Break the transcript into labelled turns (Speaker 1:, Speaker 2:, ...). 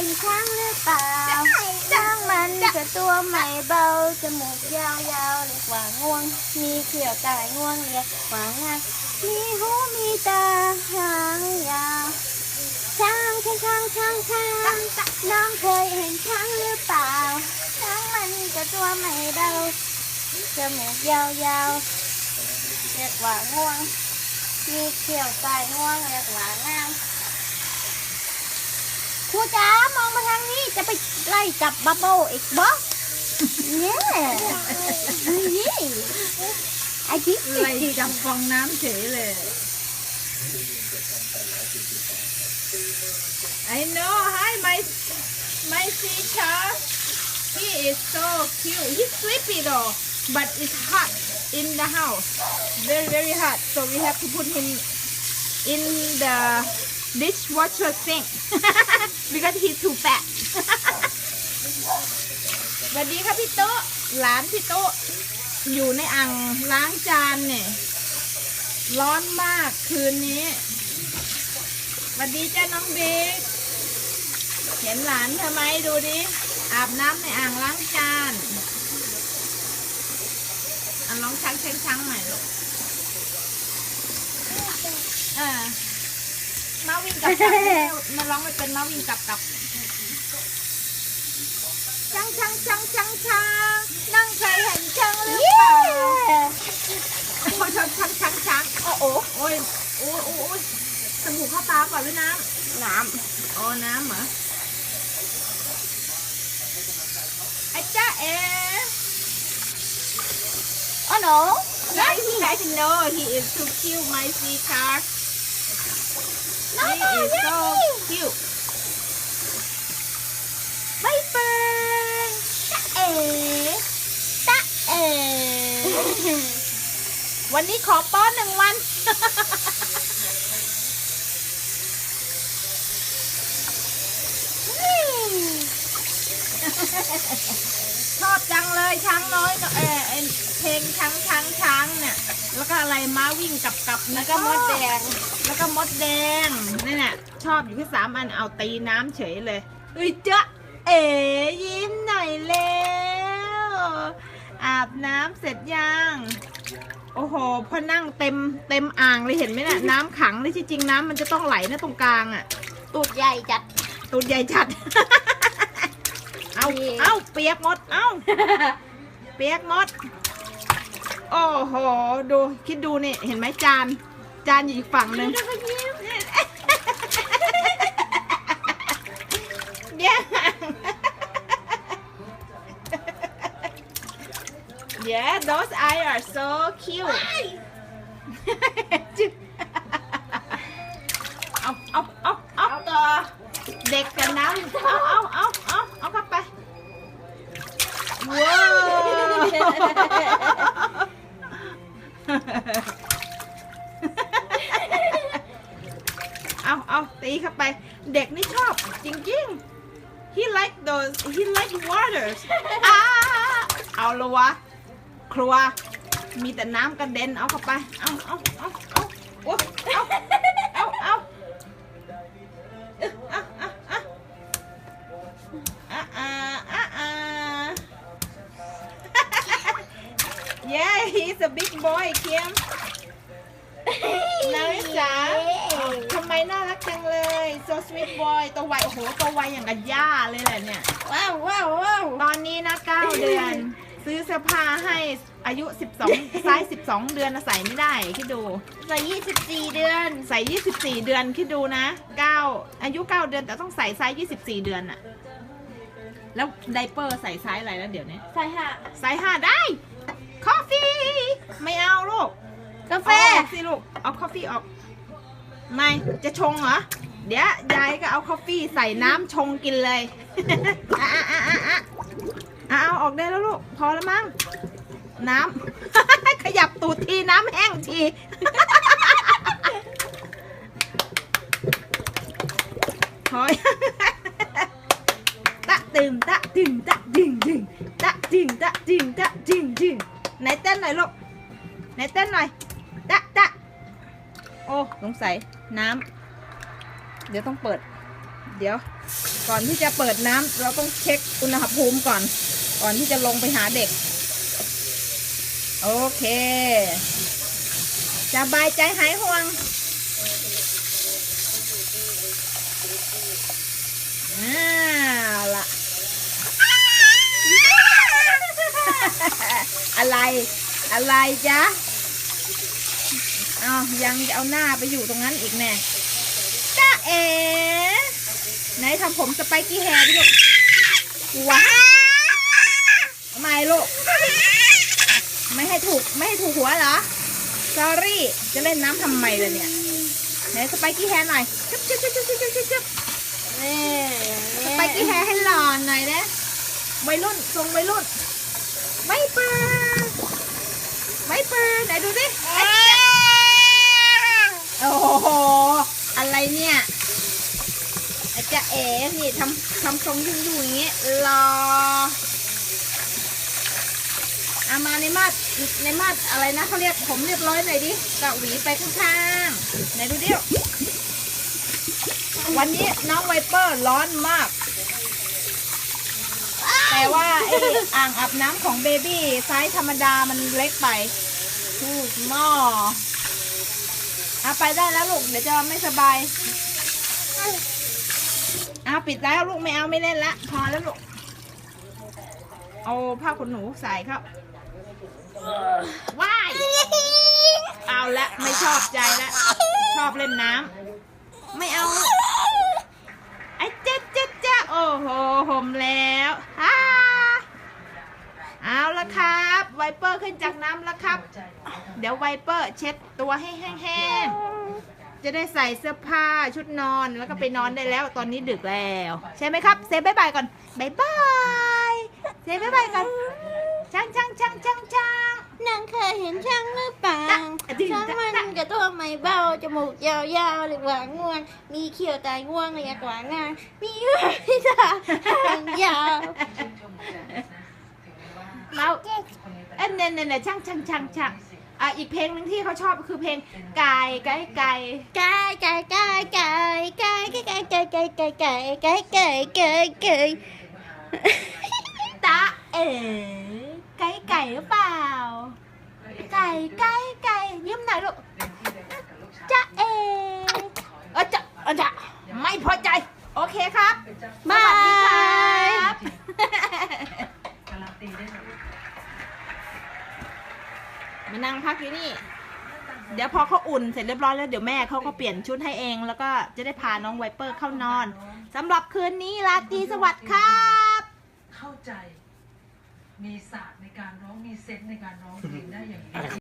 Speaker 1: ห็นช้างหรือเปล่าช้างมันจะตัวไม่เบาจมูกยาวๆเรียกว่างวง มีเขียวตายงวงเรียกว่างามีหูมีตาหางยาวช้างช้างช้างช้างช้างน้องเคยเห็นช้างหรือเปล่าช้างมันจะตัวไม่เบาจมูกยาวๆเรียกว่างวง มีเขียวตายงวงเรียกว่างาม จ๋ามองมาทางนี้จะไปไล่จับบับเบิ้ลอีกบ่เย้นี่ไอ้ที่
Speaker 2: ไล่จับฟองน้ำเฉยเลย I know hi my my teacher he is so cute he's sleepy though but it's hot in the house very very hot so we have to put him in the dishwasher sink because he's too fat สวัสดีค่ะพี่โต๊ะหลานพี่โต๊ะอยู่ในอ่างล้างจานเนี่ยร้อนมากคืนนี้สวัสดีจ้าน้องบิ๊กเห็นหลานทำไมดูดิ อาบน้ำในอ่างล้างจานอะลองช้างช้างช้างใหม่ลูกเออ มาวิ่งกับกับมาร้องไม่เป็นมาวิ่งกับกับช้างช้างช้างช้างช้างนั่งเคยเห็นช้างหรือ
Speaker 1: เย้
Speaker 2: เปล่าโอ้ยช้างช้างช้างช้างโอ้โอ้โอ้ยโอ้ยโอ้ยโอ้ยสมูกเข้าตาก่อนหรือน้ำ
Speaker 1: น้ำ
Speaker 2: อ๋อน้ำเหรอไอ้จ้าเอ๋
Speaker 1: อ๋อหนู
Speaker 2: Guys, you guys know he is too cute, my sea car. He is so cute.
Speaker 1: ใบเฟิร์นตะเอ๋ตะเอ๋
Speaker 2: วันนี้ขอป้อนหนึ่งวัน ชอบจังเลยช้างน้อยก็เออเพลงช้างช้างช้างเนี่ย แล้วก็อะไรม้าวิ่งกับกับแล้วก็มดแดง แล้วก็มดแดงนี่น่ะชอบอยู่แค่สามอันเอาตีน้ำเฉยเลยอุ้ยเจ๊ะเอ๋ยิ้มหน่อยแล้วอาบน้ำเสร็จยังโอ้โหพอนั่งเต็มเต็มอ่างเลยเห็นไหมน่ะน้ำขังเลยที่จริงน้ำมันจะต้องไหลนะตรงกลางอะ
Speaker 1: ตูดใหญ่จัด
Speaker 2: ตูดใหญ่จัด เอา
Speaker 1: นี่
Speaker 2: เอาเปียกหมดเอาเปียกหมด โอ้โห ดูคิดดูนี่ เห็นไหมจาน จานอยู่อีกฝั่งหนึ่ง
Speaker 1: แล้วก็ยิ้ม
Speaker 2: แย่ง Yeah those eyes are so cute เอาเอาเอาเอาต่อเด็กกันน้ำเอาเอาเอาเอาเอาเข้าไปว้าว like waters อ้าเอาละวะ ครัว มีแต่น้ำกระเด็น เอาเข้าไป เอาเอาเอาเอาโอ๊ยเอาเอาเอาเอ๊ะอะอะอะอะอะอะอะ yeah he's a big boy Kim นาริสา ทำไมน่ารักจังเลย so sweet boy ตัวไวโอ้โหตัวไวอย่างกับย่าเลยแหละเนี่ย
Speaker 1: ว้าวว้าวว้าว
Speaker 2: ตอนนี้นะ 9 เดือน ซื้อเสื้อผ้าให้อายุ 12ไซส์12 เดือนนะใส่ไม่ได้ คิดดู
Speaker 1: ใส่ยี่สิบสี่เดือน
Speaker 2: ใส่ 24 เดือนคิดดูนะ 9 อายุ 9 เดือนแต่ต้องใส่ไซส์24 เดือนอะแล้วไดเปอร์ใส่ไซส์อะไรแล้วเดี๋ยวนี้
Speaker 1: ใส่ค่ะ
Speaker 2: ไซส์5ได้คอฟฟี่ไม่เอาลูก
Speaker 1: กาแฟ
Speaker 2: เอาออกสิลูกเอาคอฟฟี่ออก ไม่จะชงเหรอ เดี๋ยวยายก็เอาคอฟฟี่ใส่น้ำชงกินเลยอะอะอะอะอะอะเอาออกได้แล้วลูก พอแล้วมั้งน้ำ ขยับตูดทีน้ำแห้งทีถอยตะตึงตะตึงตะตึงตึงตะตึงตะตึงตะตึงตึงไหนเต้นหน่อยลูกไหนเต้นหน่อยตะตะโอ้สงสัย น้ำเดี๋ยวต้องเปิด เดี๋ยว ก่อนที่จะเปิดน้ำเราต้องเช็คอุณหภูมิก่อน ก่อนที่จะลงไปหาเด็ก โอเคสบายใจหายห่วงอ่าละอะไร อะไรจ๊ะ อายังจะเอาหน้าไปอยู่ตรงนั้นอีกแน่จ้าเอ๋ไหนทำผมสไปกี้แฮร์ดิลูกว้าทำไมลูก ไม่ให้ถูกไม่ให้ถูกหัวเหรอ sorry จะเล่นน้ำทำไมล่ะเนี่ยไหนสไปกี้แฮร์หน่อยจุ๊บจุ๊บจุ๊บจุ๊บจุ๊บจุ๊บจุ๊บ
Speaker 1: นี่
Speaker 2: สไปกี้แฮร์ให้หล่อนหน่อยนะวัยรุ่นทรงวัยรุ่นไม่เปิดไม่เปิดไหนดูดิเอ๊ะโอ้โห อะไรเนี่ยอาจจะเอ๋นี่ ทำทำทรงยุ่งยุ่งอย่างเงี้รอเอามาในมาดในมาดอะไรนะเขาเรียกผมเรียบร้อยหน่อยดิกะหวีไปข้างๆไหนดูดิวันนี้น้องไวเปอร์ร้อนมาก แต่ว่าไอ้อ่างอาบน้ำของเบบี้ไซส์ธรรมดามันเล็กไปทูกหม้อเอาไปได้แล้วลูกเดี๋ยวจะไม่สบาย เอาปิดแล้วลูกไม่เอาไม่เล่นละ พอแล้วลูก เอาผ้าขนหนูใส่ครับว้าย เอาละไม่ชอบใจละ ชอบเล่นน้ำ ไม่เอา ไอ้เจ๊เจ๊เจ๊โอ้โหห่มแล้วฮ่าเอาละครับ ไวเปอร์ขึ้นจากน้ำแล้วครับ เดี๋ยวไวเปอร์เช็ดตัวให้แห้งๆ จะได้ใส่เสื้อผ้าชุดนอนแล้วก็ไปนอนได้แล้ว ตอนนี้ดึกแล้ว ใช่ไหมครับ เซฟบายบายก่อนบายบายเซฟบายบายก่อนช่างช่างช่างช่างช่าง
Speaker 1: นางเคยเห็นช่างหรือเปล่า
Speaker 2: จ๊ะจ๊ะ
Speaker 1: ช่างมันกระตัวไม่เบาจมูกยาวๆหรือว่างวง มีเขียวตายง่วงเรียกว่างานมีหัวที่ตาหางยาว
Speaker 2: เมาเอ้ยเนี่ยเนี่ยเนี่ยช่างช่างช่างช่าง อะอีกเพลงหนึ่งที่เขาชอบก็คือเพลงไก่ไก่ไก่
Speaker 1: ไก่ไก่ไก่ไก่ไก่ไก่ไก่ไก่ไก่ไก่ไก่ไก่ไก่ไก่
Speaker 2: ตาเอ๋ไก่ไก่หรือเปล่า ไก่ไก่ไก่ยิ้มหน่อยลูกจะเอ๋เออจะเออจะไม่พอใจ โอเคครับ
Speaker 1: บา
Speaker 2: สวัสดีครั
Speaker 1: ย
Speaker 2: บ มานั่งพักอยู่นี่ เดี๋ยวพอเขาอุ่นเสร็จเรียบร้อยแล้วเดี๋ยวแม่เขาก็เปลี่ยนชุดให้เอง แล้วก็จะได้พาน้องไวเปอร์เข้านอนสำหรับคืนนี้ราตรีสวัสดิ์ครับ
Speaker 3: เข้าใจ มีศาสตร์ในการร้อง มีเซนส์ในการร้องเพลงได้อย่างดี